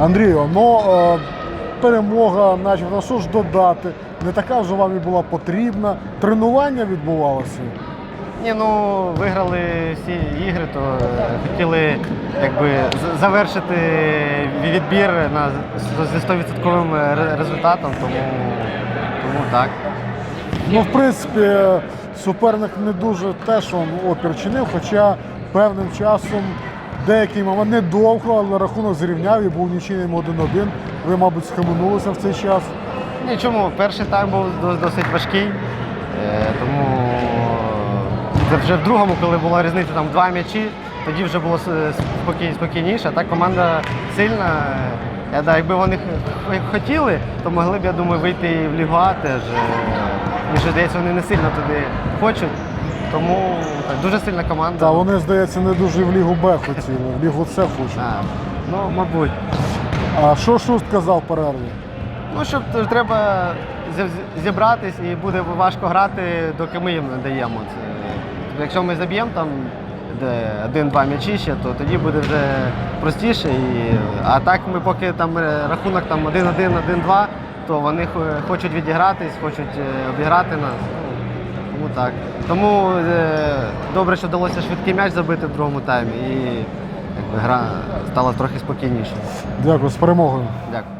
Андрію, ну е, перемога, начебто, що ж додати? Не така вже вам і була потрібна. Тренування відбувалося. Ні, ну виграли всі ігри, то е, хотіли якби завершити відбір на зі 100% результатом, тому, тому так. Ну, в принципі, суперник не дуже теж опір чинив, хоча певним часом деякий момент недовго, але рахунок зрівняв і був нічийним 1-1. Ви, мабуть, схаменулися в цей час. Ні, чому? Перший тайм був досить важкий, е, тому це вже в другому, коли була різниця там два м'ячі, тоді вже було спокій, спокійніше. Так команда сильна. Я, якби вони хотіли, то могли б, я думаю, вийти в Лігу А теж. Е, Мені здається, вони не сильно туди хочуть. Тому так, дуже сильна команда. Та вони, здається, не дуже в Лігу Б хотіли, в Лігу С хочуть. А, ну, мабуть. А що Шуст казав перерві? Ну, ж треба зі- зібратись і буде важко грати, доки ми їм не даємо. Це, якщо ми заб'ємо там де один-два м'ячі ще, то тоді буде вже простіше. І, а так ми поки там е, рахунок там 1-1, 1-2, то вони хо- хочуть відігратись, хочуть е, обіграти нас. Ну, Тому так. Тому е, добре, що вдалося швидкий м'яч забити в другому таймі і якби, гра стала трохи спокійнішою. Дякую, з перемогою. Дякую.